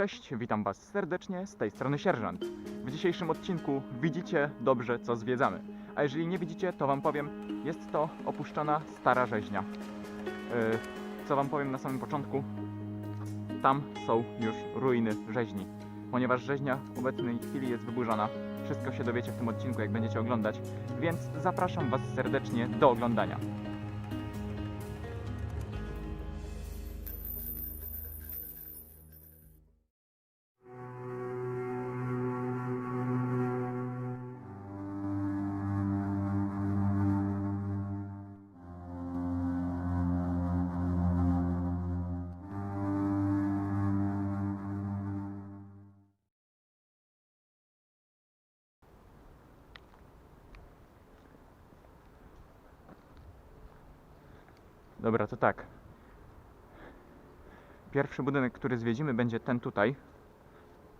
Cześć, witam Was serdecznie, z tej strony Sierżant. W dzisiejszym odcinku widzicie dobrze, co zwiedzamy. A jeżeli nie widzicie, to Wam powiem, jest to opuszczona stara rzeźnia. Yy, co Wam powiem na samym początku, tam są już ruiny rzeźni. Ponieważ rzeźnia w obecnej chwili jest wyburzona, wszystko się dowiecie w tym odcinku, jak będziecie oglądać, więc zapraszam Was serdecznie do oglądania. Dobra, to tak. Pierwszy budynek, który zwiedzimy, będzie ten tutaj.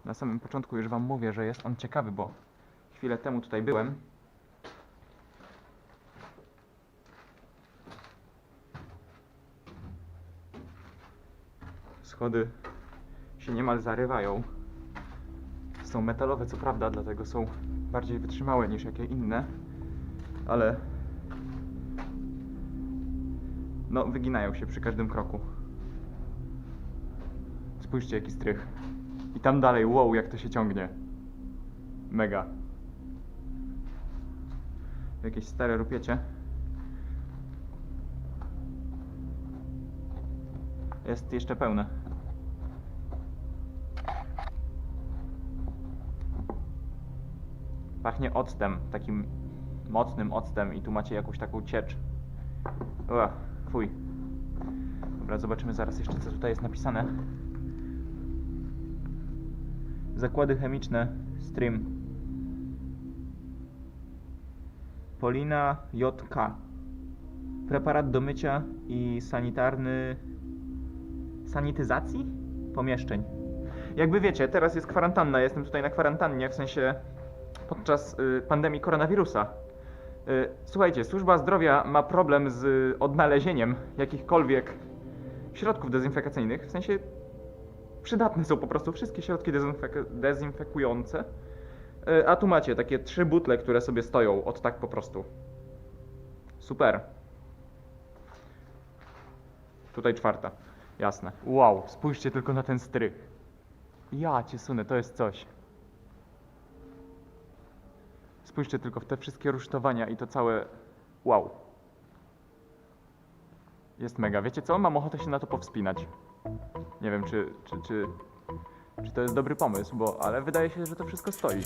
Na samym początku już Wam mówię, że jest on ciekawy, bo chwilę temu tutaj byłem. Schody się niemal zarywają. Są metalowe, co prawda, dlatego są bardziej wytrzymałe niż jakie inne, ale no, wyginają się przy każdym kroku. Spójrzcie, jaki strych. I tam dalej, wow, jak to się ciągnie. Mega. Jakieś stare rupiecie. Jest jeszcze pełne. Pachnie octem, takim mocnym octem i tu macie jakąś taką ciecz. Ua, fuj. Dobra, zobaczymy zaraz jeszcze, co tutaj jest napisane. Zakłady chemiczne, stream. Polina JK. Preparat do mycia i sanitarny... Sanityzacji? Pomieszczeń. Jakby wiecie, teraz jest kwarantanna, jestem tutaj na kwarantannie, w sensie podczas y, pandemii koronawirusa. Y, Słuchajcie, służba zdrowia ma problem z odnalezieniem jakichkolwiek środków dezynfekacyjnych. W sensie przydatne są po prostu wszystkie środki dezynfek- dezynfekujące. Y, A tu macie takie trzy butle, które sobie stoją od tak po prostu. Super. Tutaj czwarta. Jasne. Wow, spójrzcie tylko na ten strych. Ja cię sunę, to jest coś. Spójrzcie tylko w te wszystkie rusztowania i to całe. Wow. Jest mega. Wiecie co? Mam ochotę się na to powspinać. Nie wiem, czy, czy, czy, czy to jest dobry pomysł, bo ale wydaje się, że to wszystko stoi.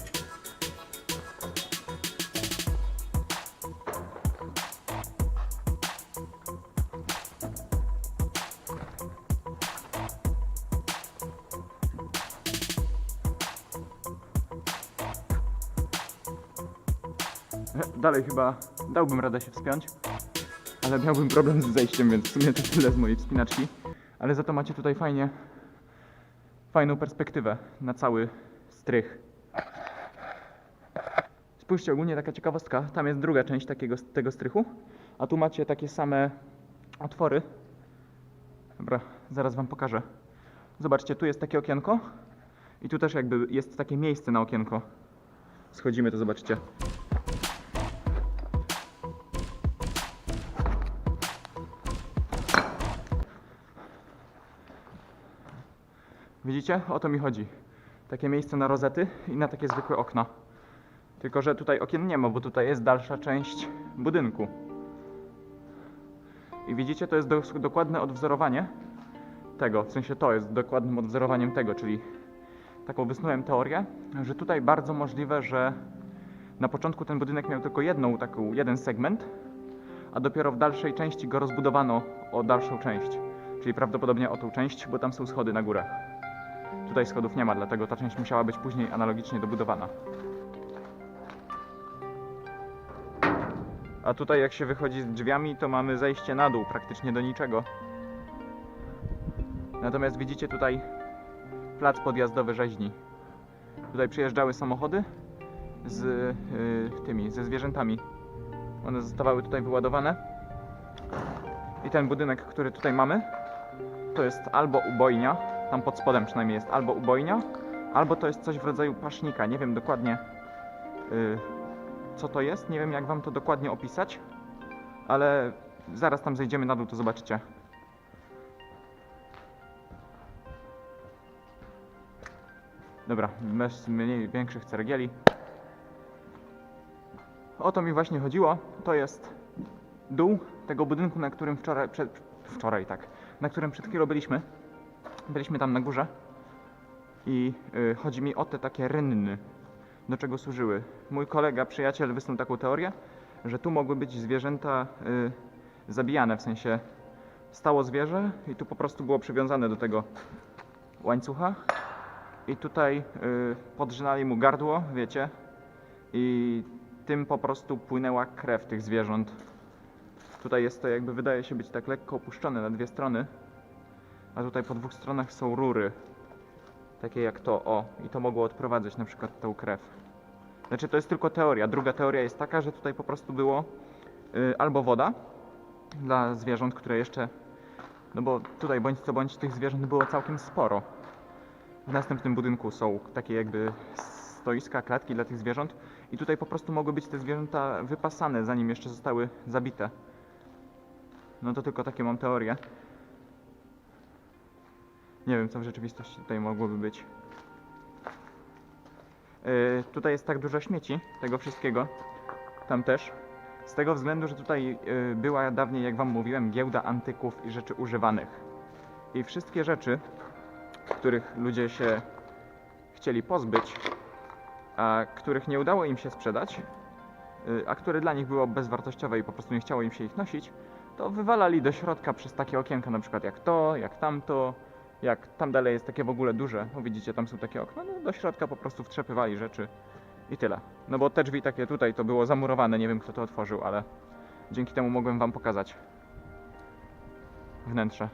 Dalej chyba dałbym radę się wspiąć, ale miałbym problem z zejściem, więc w sumie to tyle z mojej wspinaczki. Ale za to macie tutaj fajnie, fajną perspektywę na cały strych. Spójrzcie, ogólnie taka ciekawostka, tam jest druga część takiego, tego strychu, a tu macie takie same otwory. Dobra, zaraz wam pokażę. Zobaczcie, tu jest takie okienko i tu też jakby jest takie miejsce na okienko. Schodzimy, to zobaczcie. Widzicie? O to mi chodzi. Takie miejsce na rozety i na takie zwykłe okna. Tylko, że tutaj okien nie ma, bo tutaj jest dalsza część budynku. I widzicie, to jest do, dokładne odwzorowanie tego. W sensie to jest dokładnym odwzorowaniem tego, czyli taką wysnułem teorię, że tutaj bardzo możliwe, że na początku ten budynek miał tylko jedną, taką, jeden segment, a dopiero w dalszej części go rozbudowano o dalszą część. Czyli prawdopodobnie o tą część, bo tam są schody na górę. Tutaj schodów nie ma, dlatego ta część musiała być później analogicznie dobudowana. A tutaj jak się wychodzi z drzwiami, to mamy zejście na dół, praktycznie do niczego. Natomiast widzicie tutaj plac podjazdowy rzeźni. Tutaj przyjeżdżały samochody z y, tymi, ze zwierzętami. One zostawały tutaj wyładowane. I ten budynek, który tutaj mamy, to jest albo ubojnia, tam pod spodem przynajmniej jest albo ubojnia, albo to jest coś w rodzaju pasznika. Nie wiem dokładnie y, co to jest, nie wiem jak wam to dokładnie opisać, ale zaraz tam zejdziemy na dół, to zobaczycie. Dobra, bez mniej większych ceregieli. O to mi właśnie chodziło. To jest dół tego budynku, na którym wczoraj, przed, wczoraj tak, na którym przed chwilą byliśmy. Byliśmy tam na górze i y, chodzi mi o te takie rynny, do czego służyły. Mój kolega, przyjaciel wysnuł taką teorię, że tu mogły być zwierzęta y, zabijane, w sensie stało zwierzę i tu po prostu było przywiązane do tego łańcucha i tutaj y, podrzynali mu gardło, wiecie, i tym po prostu płynęła krew tych zwierząt. Tutaj jest to jakby wydaje się być tak lekko opuszczone na dwie strony, a tutaj po dwóch stronach są rury. Takie jak to, o, i to mogło odprowadzać na przykład tą krew. Znaczy to jest tylko teoria. Druga teoria jest taka, że tutaj po prostu było y, albo woda dla zwierząt, które jeszcze. No bo tutaj bądź co bądź tych zwierząt było całkiem sporo. W następnym budynku są takie jakby stoiska, klatki dla tych zwierząt i tutaj po prostu mogły być te zwierzęta wypasane zanim jeszcze zostały zabite. No to tylko takie mam teorie. Nie wiem co w rzeczywistości tutaj mogłoby być. Yy, tutaj jest tak dużo śmieci, tego wszystkiego. Tam też. Z tego względu, że tutaj yy, była dawniej, jak wam mówiłem, giełda antyków i rzeczy używanych. I wszystkie rzeczy, których ludzie się chcieli pozbyć, a których nie udało im się sprzedać, y, a które dla nich było bezwartościowe i po prostu nie chciało im się ich nosić, to wywalali do środka przez takie okienka, na przykład jak to, jak tamto, jak tam dalej jest takie w ogóle duże, no widzicie, tam są takie okna, no do środka po prostu wtrzepywali rzeczy i tyle. No bo te drzwi takie tutaj to było zamurowane, nie wiem kto to otworzył, ale dzięki temu mogłem wam pokazać wnętrze.